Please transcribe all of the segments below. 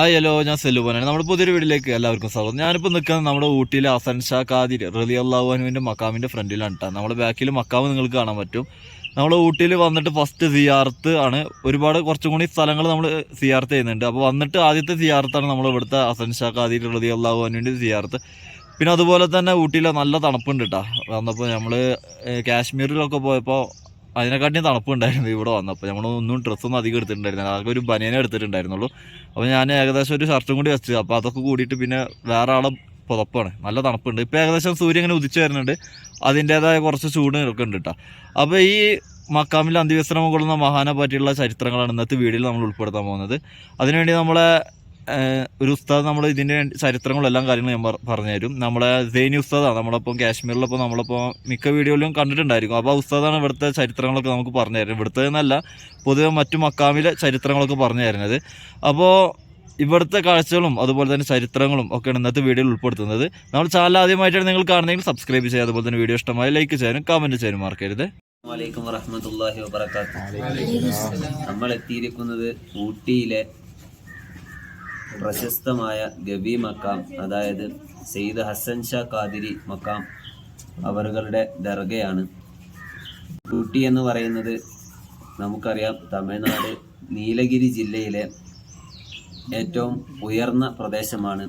ആ ഹലോ ഞാൻ സെല്ലുപോനാണ്. നമ്മുടെ പുതിയൊരു വീട്ടിലേക്ക് എല്ലാവർക്കും സ്വാഗതം. ഞാനിപ്പോൾ നിൽക്കുന്നത് നമ്മുടെ ഊട്ടിയിലെ അസൻ ഷാ കാതിർ റലി അള്ളാഹുവിന്റെ മക്കാമിന്റെ ഫ്രണ്ടിലാണ് കേട്ടോ നമ്മുടെ ബാക്കിൽ മക്കാമ് നിങ്ങൾക്ക് കാണാൻ പറ്റും. നമ്മൾ ഊട്ടിയിൽ വന്നിട്ട് ഫസ്റ്റ് സിയാർത്ത് ആണ്. ഒരുപാട് കുറച്ചും കൂടി സ്ഥലങ്ങൾ നമ്മൾ സിയാർത്ത് ചെയ്യുന്നുണ്ട്. അപ്പോൾ വന്നിട്ട് ആദ്യത്തെ സിയാർത്താണ് നമ്മൾ ഇവിടുത്തെ അസൻ ഷാ കാതിർ റലി അള്ളാഹുവിന്റെ സിയാർത്ത് പിന്നെ അതുപോലെ തന്നെ ഊട്ടിയിലെ നല്ല തണുപ്പുണ്ട് കേട്ടോ വന്നപ്പോൾ നമ്മൾ കാശ്മീരിലൊക്കെ പോയപ്പോൾ അതിനെക്കാട്ടിയും തണുപ്പുണ്ടായിരുന്നു ഇവിടെ വന്നപ്പോൾ. നമ്മൾ ഒന്നും ഡ്രസ്സൊന്നും അധികം എടുത്തിട്ടുണ്ടായിരുന്നില്ല. അതൊക്കെ ഒരു ബനിയനെ എടുത്തിട്ടുണ്ടായിരുന്നുള്ളൂ. അപ്പോൾ ഞാൻ ഏകദേശം ഒരു ഷർട്ടും കൂടി വെച്ചു. അപ്പോൾ അതൊക്കെ കൂടിയിട്ട് പിന്നെ വേറെ ആളെ പുതപ്പാണ്. നല്ല തണുപ്പുണ്ട്. ഇപ്പോൾ ഏകദേശം സൂര്യൻ ഇങ്ങനെ ഉദിച്ചു വരുന്നുണ്ട്. അതിന്റേതായ കുറച്ച് ചൂട് ഒക്കെ ഉണ്ട് കേട്ടോ. അപ്പോൾ ഈ മക്കാമിൽ അന്ത്യവിശ്രമം കൊള്ളുന്ന മഹാനെ പറ്റിയുള്ള ചരിത്രങ്ങളാണ് ഇന്നത്തെ വീഡിയോയിൽ നമ്മൾ ഉൾപ്പെടുത്താൻ പോകുന്നത്. അതിനുവേണ്ടി നമ്മളെ ഒരു ഉസ്താദ് നമ്മൾ ഇതിന്റെ ചരിത്രങ്ങളെല്ലാം എല്ലാ കാര്യങ്ങളും ഞാൻ പറ- പറഞ്ഞുതരും. നമ്മളെ സൈനി ഉസ്താദാണ്. നമ്മളിപ്പോൾ കാശ്മീരിലിപ്പോൾ നമ്മളിപ്പോൾ മിക്ക വീഡിയോയിലും കണ്ടിട്ടുണ്ടായിരിക്കും. അപ്പോൾ ആ ഉസ്താദാണ് ഇവിടുത്തെ ചരിത്രങ്ങളൊക്കെ നമുക്ക് പറഞ്ഞു തരുന്നത് ഇവിടുത്തെ എന്നല്ല പൊതുവെ മറ്റു മക്കാമിലെ ചരിത്രങ്ങളൊക്കെ പറഞ്ഞു തരുന്നത് അപ്പോൾ ഇവിടുത്തെ കാഴ്ചകളും അതുപോലെ തന്നെ ചരിത്രങ്ങളും ഒക്കെയാണ് ഇന്നത്തെ വീഡിയോയിൽ ഉൾപ്പെടുത്തുന്നത്. നമ്മൾ ചാനൽ ആദ്യമായിട്ടാണ് നിങ്ങൾ കാണുന്നതെങ്കിൽ സബ്സ്ക്രൈബ് ചെയ്യുക. അതുപോലെ തന്നെ വീഡിയോ ഇഷ്ടമായി ലൈക്ക് ചെയ്യാനും കമന്റ് ചെയ്യാനും മറക്കരുത്. വലൈക്കും വറഹമത്തല്ലാഹി വബർക്കാത്തു നമ്മൾ എത്തിയിരിക്കുന്നത് ഊട്ടിയിലെ പ്രശസ്തമായ ഗബി മക്കാം അതായത് സെയ്ദ് ഹസൻ ഷാ ഖാദിരി മക്കാം അവരുടെ ദർഗയാണ്. ഊട്ടി എന്ന് പറയുന്നത് നമുക്കറിയാം തമിഴ്നാട് നീലഗിരി ജില്ലയിലെ ഏറ്റവും ഉയർന്ന പ്രദേശമാണ്.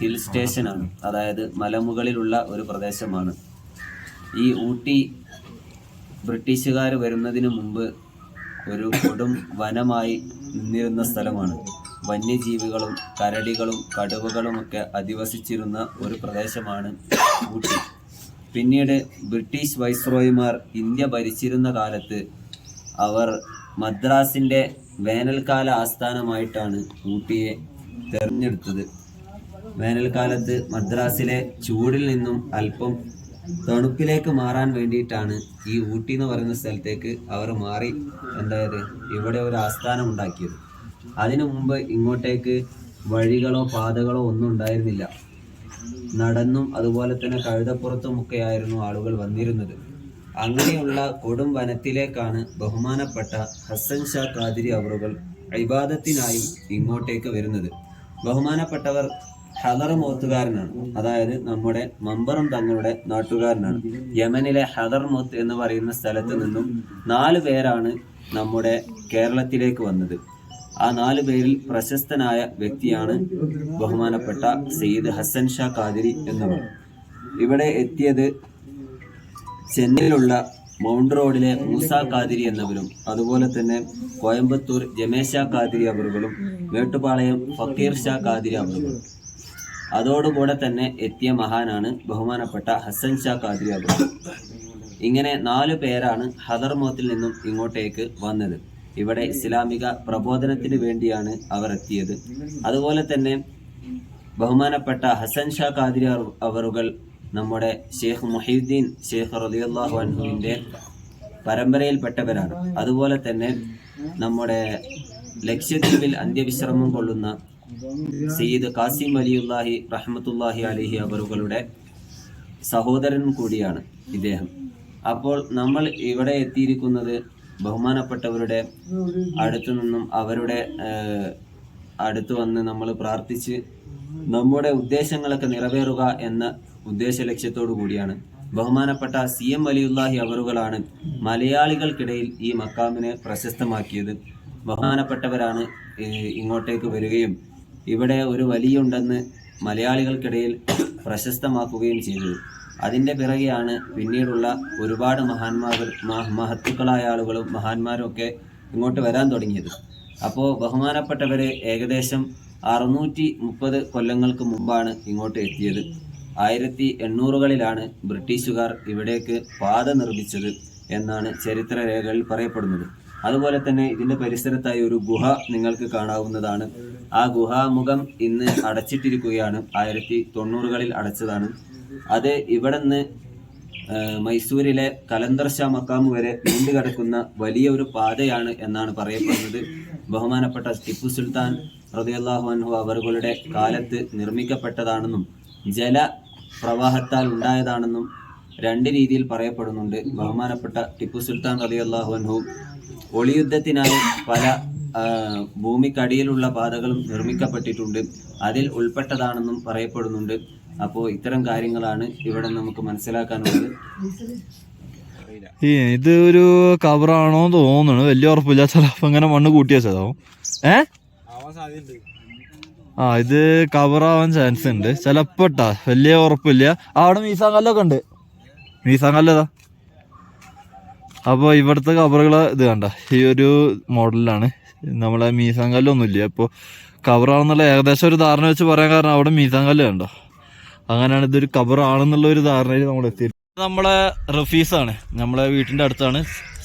ഹിൽ സ്റ്റേഷനാണ്. അതായത് മലമുകളിലുള്ള ഒരു പ്രദേശമാണ്. ഈ ഊട്ടി ബ്രിട്ടീഷുകാർ വരുന്നതിന് മുമ്പ് ഒരു കൊടും വനമായി നിന്നിരുന്ന സ്ഥലമാണ്. വന്യജീവികളും കരടികളും കടുവകളുമൊക്കെ അധിവസിച്ചിരുന്ന ഒരു പ്രദേശമാണ് ഊട്ടി. പിന്നീട് ബ്രിട്ടീഷ് വൈസ്രോയിമാർ ഇന്ത്യ ഭരിച്ചിരുന്ന കാലത്ത് അവർ മദ്രാസിന്റെ വേനൽക്കാല ആസ്ഥാനമായിട്ടാണ് ഊട്ടിയെ തെരഞ്ഞെടുത്തത്. വേനൽക്കാലത്ത് മദ്രാസിലെ ചൂടിൽ നിന്നും അല്പം തണുപ്പിലേക്ക് മാറാൻ വേണ്ടിയിട്ടാണ് ഈ ഊട്ടി എന്ന് പറയുന്ന സ്ഥലത്തേക്ക് അവർ മാറി എന്തായത് ഇവിടെ ഒരു ആസ്ഥാനം ഉണ്ടാക്കിയത്. അതിനു മുമ്പ് ഇങ്ങോട്ടേക്ക് വഴികളോ പാതകളോ ഒന്നും ഉണ്ടായിരുന്നില്ല. നടന്നും അതുപോലെ തന്നെ കഴുതപ്പുറത്തുമൊക്കെ ആയിരുന്നു ആളുകൾ വന്നിരുന്നത്. അങ്ങനെയുള്ള കൊടും വനത്തിലേക്കാണ് ബഹുമാനപ്പെട്ട ഹസൻ ഷാ ഖാദിരി അവറുകൾ ഇബാദത്തിനായി ഇങ്ങോട്ടേക്ക് വരുന്നത്. ബഹുമാനപ്പെട്ടവർ ഹദർ മോത്തുകാരനാണ്. അതായത് നമ്മുടെ മമ്പറം തങ്ങളുടെ നാട്ടുകാരനാണ്. യമനിലെ ഹദർ മോത്ത് എന്ന് പറയുന്ന സ്ഥലത്ത് നിന്നും നാല് പേരാണ് നമ്മുടെ കേരളത്തിലേക്ക് വന്നത്. ആ നാല് പേരിൽ പ്രശസ്തനായ വ്യക്തിയാണ് ബഹുമാനപ്പെട്ട സെയ്ദ് ഹസൻ ഷാ കാതിരി എന്നവർ. ഇവിടെ എത്തിയത് ചെന്നൈയിലുള്ള മൗണ്ട് റോഡിലെ മൂസ കാതിരി എന്നവരും അതുപോലെ തന്നെ കോയമ്പത്തൂർ ജമേഷ കാതിരി അവറുകളും മേട്ടുപാളയം ഫക്കീർ ഷാ കാതിരി അവറുകളും അതോടുകൂടെ തന്നെ എത്തിയ മഹാനാണ് ബഹുമാനപ്പെട്ട ഹസൻ ഷാ കാതിരി അവർ. ഇങ്ങനെ നാലു പേരാണ് ഹദർമോത്തിൽ നിന്നും ഇങ്ങോട്ടേക്ക് വന്നത്. ഇവിടെ ഇസ്ലാമിക പ്രബോധനത്തിന് വേണ്ടിയാണ് അവർ എത്തിയത്. അതുപോലെ തന്നെ ബഹുമാനപ്പെട്ട ഹസൻ ഷാ കാദിരി അവറുകൾ നമ്മുടെ ഷെയ്ഖ് മുഹീദ്ദീൻ ഷെയ്ഖ് റളിയല്ലാഹു അൻഹുവിന്റെ പരമ്പരയിൽപ്പെട്ടവരാണ്. അതുപോലെ തന്നെ നമ്മുടെ ലക്ഷദ്വീപിൽ അന്ത്യവിശ്രമം കൊള്ളുന്ന സയ്യിദ് കാസിം അലിയുല്ലാഹി റഹ്മത്തുല്ലാഹി അലിഹി അവറുകളുടെ സഹോദരൻ കൂടിയാണ് ഇദ്ദേഹം. അപ്പോൾ നമ്മൾ ഇവിടെ എത്തിയിരിക്കുന്നത് ബഹുമാനപ്പെട്ടവരുടെ അടുത്തു നിന്നും അവരുടെ അടുത്ത് വന്ന് നമ്മൾ പ്രാർത്ഥിച്ച് നമ്മുടെ ഉദ്ദേശങ്ങളൊക്കെ നിറവേറുക എന്ന ഉദ്ദേശ ലക്ഷ്യത്തോടു കൂടിയാണ്. ബഹുമാനപ്പെട്ട സി എം അലിയുല്ലാഹി അവറുകളാണ് മലയാളികൾക്കിടയിൽ ഈ മക്കാമിനെ പ്രശസ്തമാക്കിയത്. ബഹുമാനപ്പെട്ടവരാണ് ഇങ്ങോട്ടേക്ക് വരികയും ഇവിടെ ഒരു വലിയുണ്ടെന്ന് മലയാളികൾക്കിടയിൽ പ്രശസ്തമാക്കുകയും ചെയ്തത്. അതിന്റെ പിറകെയാണ് പിന്നീടുള്ള ഒരുപാട് മഹാന്മാർ മഹത്തുക്കളായ ആളുകളും മഹാന്മാരും ഒക്കെ ഇങ്ങോട്ട് വരാൻ തുടങ്ങിയത്. അപ്പോൾ ബഹുമാനപ്പെട്ടവരെ ഏകദേശം അറുന്നൂറ്റി മുപ്പത് കൊല്ലങ്ങൾക്ക് മുമ്പാണ് ഇങ്ങോട്ട് എത്തിയത്. ആയിരത്തി എണ്ണൂറുകളിലാണ് ബ്രിട്ടീഷുകാർ ഇവിടേക്ക് പാത നിർമ്മിച്ചത് എന്നാണ് ചരിത്രരേഖകളിൽ പറയപ്പെടുന്നത്. അതുപോലെ തന്നെ ഇതിന്റെ പരിസരത്തായി ഒരു ഗുഹ നിങ്ങൾക്ക് കാണാവുന്നതാണ്. ആ ഗുഹാമുഖം ഇന്ന് അടച്ചിട്ടിരിക്കുകയാണ്. ആയിരത്തി തൊണ്ണൂറുകളിൽ അടച്ചതാണ്. അത് ഇവിടെ നിന്ന് മൈസൂരിലെ കലന്തർ ഷാ മക്കാമ് വരെ നീണ്ടു കിടക്കുന്ന വലിയ ഒരു പാതയാണ് എന്നാണ് പറയപ്പെടുന്നത്. ബഹുമാനപ്പെട്ട ടിപ്പു സുൽത്താൻ റതിയല്ലാഹു അൻഹു അവറുകളുടെ കാലത്ത് നിർമ്മിക്കപ്പെട്ടതാണെന്നും ജല പ്രവാഹത്താൽ ഉണ്ടായതാണെന്നും രണ്ട് രീതിയിൽ പറയപ്പെടുന്നുണ്ട്. ബഹുമാനപ്പെട്ട ടിപ്പു സുൽത്താൻ റതിയല്ലാഹു അൻഹു ഒളിയുദ്ധത്തിനായി പല ഭൂമിക്കടിയിലുള്ള പാതകളും നിർമ്മിക്കപ്പെട്ടിട്ടുണ്ട്. അതിൽ ഉൾപ്പെട്ടതാണെന്നും പറയപ്പെടുന്നുണ്ട്. അപ്പോൾ ഇത്തരം കാര്യങ്ങളാണ് ഇവിടെ നമുക്ക് മനസ്സിലാക്കാനുള്ളത്. ഇത് ഒരു കവറാണോ തോന്നുന്നു. വലിയ ഉറപ്പില്ല. ചിലപ്പോ ഇങ്ങനെ മണ്ണ് കൂട്ടി വെച്ചതാവും. ഏ? ആ ഇത് കവറാവാൻ ചാൻസ് ഉണ്ട്. ചിലപ്പോട്ടാ വലിയ ഉറപ്പില്ല. അവിടെ മീസാങ്കല്ലൊക്കെ ഉണ്ട്. മീസാങ്കല്ലതാ അപ്പോൾ ഇവിടുത്തെ കവറുകൾ ഇത് കണ്ട. ഈ ഒരു മോഡലിലാണ്. നമ്മളെ മീസാങ്കല്ലൊന്നുമില്ല അപ്പോൾ കവറാണെന്നുള്ള ഏകദേശം ഒരു ധാരണ വെച്ച് പറയാൻ കാരണം അവിടെ മീസാങ്കല്ല് കണ്ടോ? അങ്ങനെയാണ് ഇതൊരു കബറാണെന്നുള്ള ഒരു ധാരണയിൽ നമ്മൾ എത്തി നമ്മളെ റഫീസാണ് നമ്മളെ വീട്ടിന്റെ അടുത്താണ്.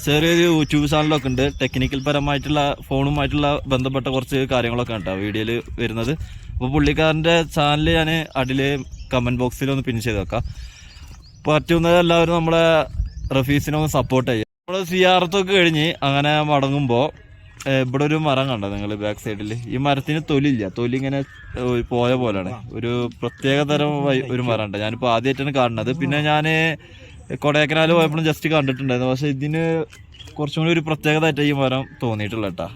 ചെറിയൊരു യൂട്യൂബ് ചാനലൊക്കെ ഉണ്ട്. ടെക്നിക്കൽ പരമായിട്ടുള്ള ഫോണുമായിട്ടുള്ള ബന്ധപ്പെട്ട കുറച്ച് കാര്യങ്ങളൊക്കെ ഉണ്ട് വീഡിയോയിൽ വരുന്നത്. അപ്പോൾ പുള്ളിക്കാരന്റെ ചാനൽ ഞാൻ അടിയിൽ കമന്റ് ബോക്സിൽ ഒന്ന് പിൻ ചെയ്ത് വെക്കാം. പറ്റുന്നത് എല്ലാവരും നമ്മളെ റഫീസിനെ ഒന്ന് സപ്പോർട്ട് ചെയ്യുക നമ്മൾ സിയാർത്തൊക്കെ കഴിഞ്ഞ് അങ്ങനെ മടങ്ങുമ്പോൾ ഇവിടെ ഒരു മരം കണ്ടോ നിങ്ങൾ ബാക്ക് സൈഡിൽ ഈ മരത്തിന് തൊലില്ല തൊലി ഇങ്ങനെ പോയ പോലെയാണ് ഒരു പ്രത്യേക തരം ഒരു മരം ഉണ്ട്. ഞാനിപ്പോൾ ആദ്യമായിട്ടാണ് കാണുന്നത്. പിന്നെ ഞാൻ കൊടൈക്കനാൽ പോയപ്പോഴും ജസ്റ്റ് കണ്ടിട്ടുണ്ടായിരുന്നു. പക്ഷെ ഇതിന് കുറച്ചും കൂടി ഒരു പ്രത്യേകതയായിട്ട് ഈ മരം തോന്നിയിട്ടുള്ള കേട്ടോ.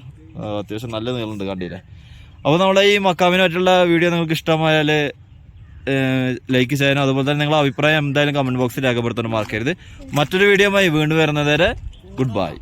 അത്യാവശ്യം നല്ല നീളമുണ്ട് കണ്ടില്ലേ അപ്പോൾ നമ്മളെ ഈ മക്കാമിനായിട്ടുള്ള വീഡിയോ നിങ്ങൾക്ക് ഇഷ്ടമായാൽ ലൈക്ക് ചെയ്യാനും അതുപോലെ തന്നെ നിങ്ങളുടെ അഭിപ്രായം എന്തായാലും കമന്റ് ബോക്സിൽ രേഖപ്പെടുത്താനും മറക്കരുത്. മറ്റൊരു വീഡിയോയുമായി വീണ്ടും വരുന്നതുവരെ ഗുഡ് ബൈ